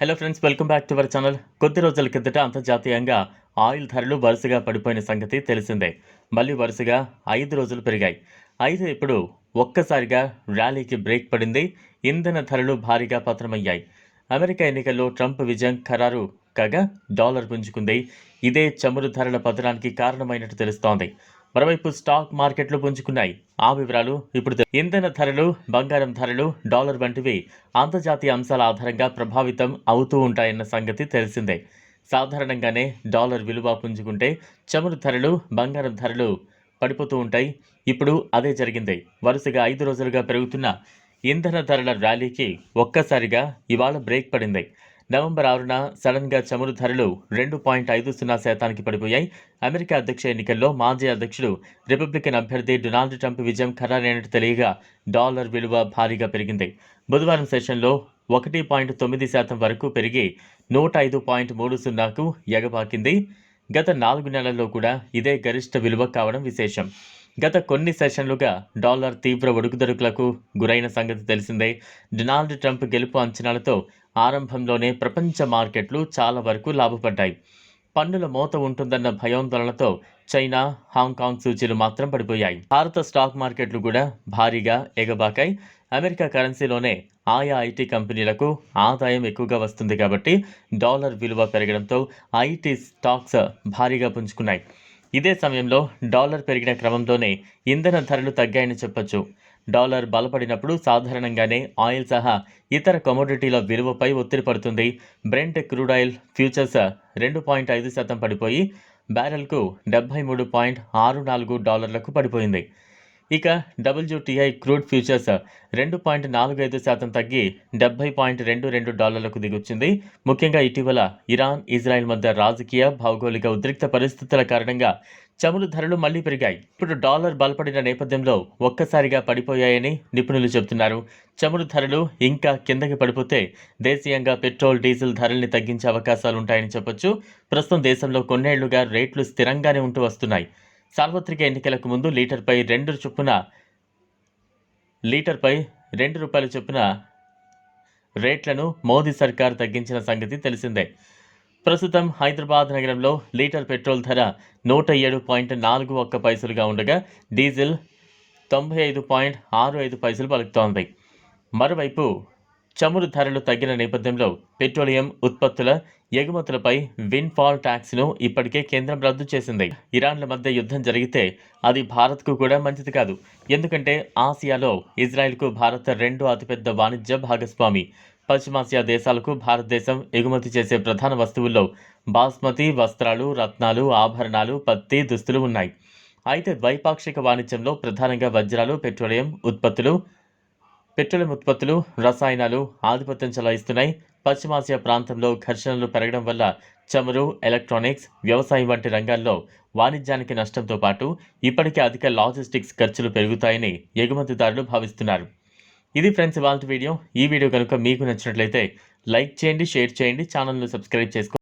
Hello friends welcome back to our channel కొద్ది రోజుల కిందట అంతర్జాతీయంగా ఆయిల్ ధరలు వరుసగా పడిపోయిన సంగతి తెలిసిందే. మళ్ళీ వరుసగా ఐదు రోజులు పెరిగాయి. అయితే ఇప్పుడు ఒక్కసారిగా ర్యాలీకి బ్రేక్ పడింది. ఇంధన ధరలు భారీగా పతనమయ్యాయి. అమెరికా ఎన్నికల్లో ట్రంప్ విజయం ఖరారు కాగా డాలర్ పుంజుకుంది. ఇదే చమురు ధరల పతనానికి కారణమైనట్టు తెలుస్తోంది. మరోవైపు స్టాక్ మార్కెట్లు పుంజుకున్నాయి. ఆ వివరాలు ఇప్పుడు ఇంధన ధరలు బంగారం ధరలు డాలర్ వంటివి అంతర్జాతీయ అంశాల ఆధారంగా ప్రభావితం అవుతూ ఉంటాయన్న సంగతి తెలిసిందే. సాధారణంగానే డాలర్ విలువ పుంజుకుంటే చమురు ధరలు బంగారం ధరలు పడిపోతూ ఉంటాయి. ఇప్పుడు అదే జరిగింది. వరుసగా ఐదు రోజులుగా పెరుగుతున్న ఇంధన ధరల ర్యాలీకి ఒక్కసారిగా ఇవాళ బ్రేక్ పడింది. నవంబర్ ఆరున సడన్గా చమురు ధరలు రెండు పాయింట్ ఐదు సున్నా శాతానికి పడిపోయాయి. అమెరికా అధ్యక్ష ఎన్నికల్లో మాజీ అధ్యక్షుడు రిపబ్లికన్ అభ్యర్థి డొనాల్డ్ ట్రంప్ విజయం ఖరారైనట్టు తెలియగా డాలర్ విలువ భారీగా పెరిగింది. బుధవారం సెషన్లో ఒకటి పాయింట్ తొమ్మిది శాతం వరకు పెరిగి నూట ఐదు పాయింట్ మూడు సున్నాకు ఎగబాకింది. గత నాలుగు నెలల్లో కూడా ఇదే గరిష్ట విలువ కావడం విశేషం. గత కొన్ని సెషన్లుగా డాలర్ తీవ్ర ఒడుకుదొడుకులకు గురైన సంగతి తెలిసిందే. డొనాల్డ్ ట్రంప్ గెలుపు అంచనాలతో ఆరంభంలోనే ప్రపంచ మార్కెట్లు చాలా వరకు లాభపడ్డాయి. పన్నుల మోత ఉంటుందన్న భయాందోళనతో చైనా హాంకాంగ్ సూచీలు మాత్రం పడిపోయాయి. భారత స్టాక్ మార్కెట్లు కూడా భారీగా ఎగబాకాయి. అమెరికా కరెన్సీలోనే ఆయా ఐటీ కంపెనీలకు ఆదాయం ఎక్కువగా వస్తుంది కాబట్టి డాలర్ విలువ పెరగడంతో ఐటీ స్టాక్స్ భారీగా పుంజుకున్నాయి. ఇదే సమయంలో డాలర్ పెరిగిన క్రమంలోనే ఇంధన ధరలు తగ్గాయని చెప్పొచ్చు. డాలర్ బలపడినప్పుడు సాధారణంగానే ఆయిల్ సహా ఇతర కమోడిటీల విలువపై ఒత్తిడి పడుతుంది. బ్రెంట్ క్రూడ్ ఆయిల్ ఫ్యూచర్స్ రెండు పాయింట్ ఐదు శాతం పడిపోయి బ్యారెల్కు డెబ్బై మూడు పాయింట్ ఆరు నాలుగు డాలర్లకు పడిపోయింది. ఇక డబ్ల్యూటీఐ క్రూడ్ ఫ్యూచర్స్ రెండు పాయింట్ నాలుగు ఐదు శాతం తగ్గి డెబ్బై పాయింట్ రెండు రెండు డాలర్లకు దిగొచ్చింది. ముఖ్యంగా ఇటీవల ఇరాన్ ఇజ్రాయెల్ మధ్య రాజకీయ భౌగోళిక ఉద్రిక్త పరిస్థితుల కారణంగా చమురు ధరలు మళ్ళీ పెరిగాయి. ఇప్పుడు డాలర్ బలపడిన నేపథ్యంలో ఒక్కసారిగా పడిపోయాయని నిపుణులు చెబుతున్నారు. చమురు ధరలు ఇంకా కిందకి పడిపోతే దేశీయంగా పెట్రోల్ డీజిల్ ధరల్ని తగ్గించే అవకాశాలుంటాయని చెప్పొచ్చు. ప్రస్తుతం దేశంలో కొన్నేళ్ళుగా రేట్లు స్థిరంగానే ఉంటూ వస్తున్నాయి. సార్వత్రిక ఎన్నికలకు ముందు లీటర్పై రెండు చొప్పున లీటర్పై రెండు రూపాయల చొప్పున రేట్లను మోదీ సర్కార్ తగ్గించిన సంగతి తెలిసిందే. ప్రస్తుతం హైదరాబాద్ నగరంలో లీటర్ పెట్రోల్ ధర నూట ఏడు పాయింట్ నాలుగు ఒక్క పైసలుగా ఉండగా డీజిల్ తొంభై ఐదు పాయింట్ ఆరు ఐదు పైసలు పలుకుతోంది. మరోవైపు చమురు ధరలు తగ్గిన నేపథ్యంలో పెట్రోలియం ఉత్పత్తుల ఎగుమతులపై విన్ ఫాల్ ట్యాక్స్ను ఇప్పటికే కేంద్రం రద్దు చేసింది. ఇరాన్ల మధ్య యుద్ధం జరిగితే అది భారత్కు కూడా మంచిది కాదు. ఎందుకంటే ఆసియాలో ఇజ్రాయెల్కు భారత్ రెండో అతిపెద్ద వాణిజ్య భాగస్వామి. పశ్చిమాసియా దేశాలకు భారతదేశం ఎగుమతి చేసే ప్రధాన వస్తువుల్లో బాస్మతి వస్త్రాలు రత్నాలు ఆభరణాలు పత్తి దుస్తులు ఉన్నాయి. అయితే ద్వైపాక్షిక వాణిజ్యంలో ప్రధానంగా వజ్రాలు పెట్రోలియం ఉత్పత్తులు పెట్రోలియం ఉత్పత్తులు రసాయనాలు ఆధిపత్యం చెలాయిస్తున్నాయి. పశ్చిమాసియా ప్రాంతంలో ఘర్షణలు పెరగడం వల్ల చమురు ఎలక్ట్రానిక్స్ వ్యవసాయం వంటి రంగాల్లో వాణిజ్యానికి నష్టంతో పాటు ఇప్పటికే అధిక లాజిస్టిక్స్ ఖర్చులు పెరుగుతాయని ఎగుమతిదారులు భావిస్తున్నారు. ఇది ఫ్రెండ్స్ ఇవాళ వీడియో. ఈ వీడియో కనుక మీకు నచ్చినట్లయితే లైక్ చేయండి షేర్ చేయండి ఛానల్ను సబ్స్క్రైబ్ చేసుకోండి.